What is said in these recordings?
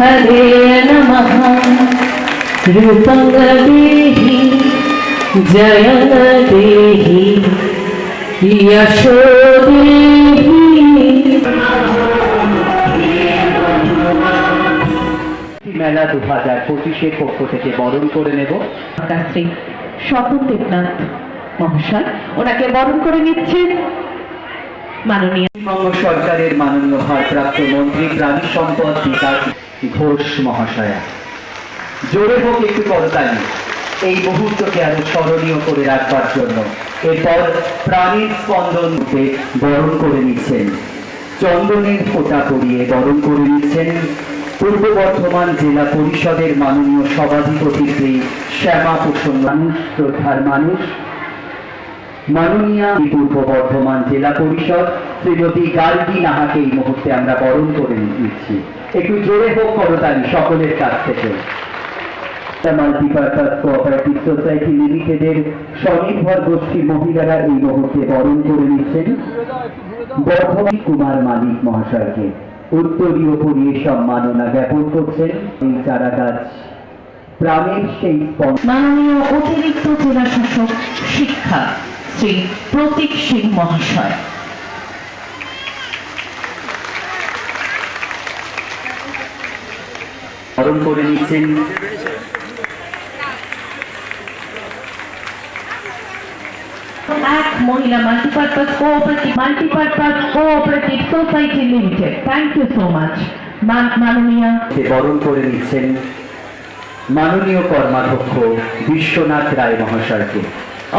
हरे नमः रूपं देहि जय देहि यशो देहि মেলা দু হাজার পঁচিশের পক্ষ থেকে বরণ করে নেব শ্রী স্বপন দেবনাথ মহাশয় ওনাকে বরণ করে নিচ্ছেন মাননীয় পশ্চিমবঙ্গ সরকারের মাননীয় ভারপ্রাপ্ত মন্ত্রী প্রাণী সম্পদ বিকাশ ঘোষ মহাশয়া। জোরে হোক একটু করতালি এই মুহূর্তকে আরও স্মরণীয় করে রাখবার জন্য এরপর প্রাণীর স্পন্দন রূপে বরণ করে নিচ্ছেন। চন্দনের ফোঁটা পরিয়ে বরণ করে নিচ্ছেন পূর্ব বর্ধমান জেলা পরিষদের মাননীয় সভাধিপতি শ্রী শ্যামা প্রসন্ন মানুষ শ্রদ্ধার মানুষ। মাননীয়া পূর্ব বর্ধমান জেলা পরিষদ শ্রীমতী গার্গী নাহাকে এই মুহূর্তে আমরা বরণ করে নিচ্ছি। একটু জোরে হোক করতালি সকলের কাছ থেকে। নিচ্ছেন কুমার মালিক মহাশয়কে। সম্মাননা করছেন এই চারা গাছ প্রাণের সেই মাননীয় অতিরিক্ত জেলা শিক্ষা। শ্রী প্রতীক সিং মহাশয়। বরণ করে নিচ্ছেন। এক মহিলা multipurpose cooperative multipurpose cooperative society limited thank you so much মাননীয়। বরণ করে নিচ্ছেন মাননীয় কর্মাধ্যক্ষ বিশ্বনাথ রায় মহাশয়কে।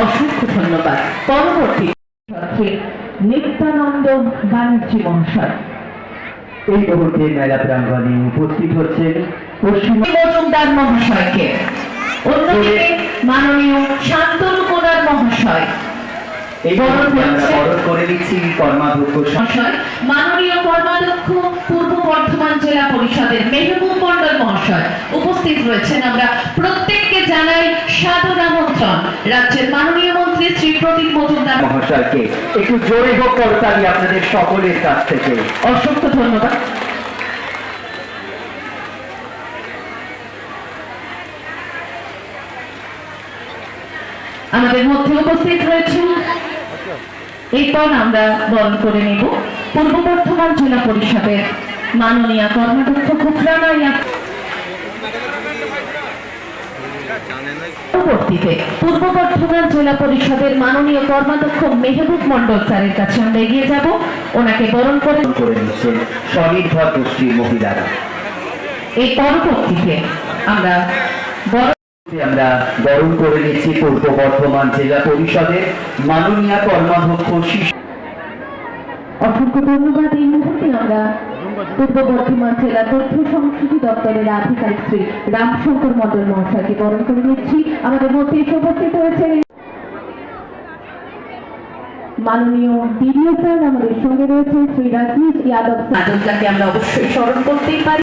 অসংখ্য ধন্যবাদ। পরবর্তী নিত্যানন্দ ব্যানার্জি মহাশয়। এই মুহূর্তে মেলা প্রাঙ্গণে উপস্থিত হচ্ছেন পশ্চিম মজুমদার মহাশয়কে। অন্যদিকে মাননীয় শান্তনু কোনার মহাশয়। মাননীয় কর্মাধ্যক্ষ পূর্ব বর্ধমান জেলা পরিষদের মেহবুব মন্ডল মহাশয়। উপস্থিত রয়েছেন আমরা জানাই সাদর আমন্ত্রণ রাজ্যের মাননীয় মন্ত্রী শ্রী প্রদীপ মজুমদার। মহাশয়কে একটু জোরে হোক করতালি আপনাদের সকলের কাছ থেকে। অসংখ্য ধন্যবাদ। আমাদের মধ্যে উপস্থিত রয়েছেন। এরপর আমরা বরণ করে নেব। পূর্ব বর্ধমান জেলা পরিষদের মাননীয় কর্মাধ্যক্ষ খুফরানা পরবর্তীতে পূর্ব বর্ধমান জেলা পরিষদের মাননীয় কর্মাধ্যক্ষ মেহবুব মন্ডল স্যারের কাছে আমরা এগিয়ে যাব। ওনাকে বরণ করে নিচ্ছেন স্বনির্ভর গোষ্ঠীর মহিলারা। এই পরবর্তীতে আমরা আমরা বরণ করে নিচ্ছি পূর্ব বর্ধমান জেলা পরিষদের মাননীয় কর্মাধ্যক্ষ শিশু অসংখ্য ধন্যবাদ। এই মুহূর্তে আমরা পূর্ব বর্ধমান জেলা তথ্য সংস্কৃতি দপ্তরের আধিকারিক শ্রী রামশঙ্কর মন্ডল মহাশয়কে বরণ করে নিচ্ছি। আমাদের মধ্যে উপস্থিত হয়েছে মাননীয় বিডিও স্যার, আমাদের সঙ্গে রয়েছে শ্রী রাজনীতি যাদব স্যার। আমরা অবশ্যই স্মরণ করতেই পারি।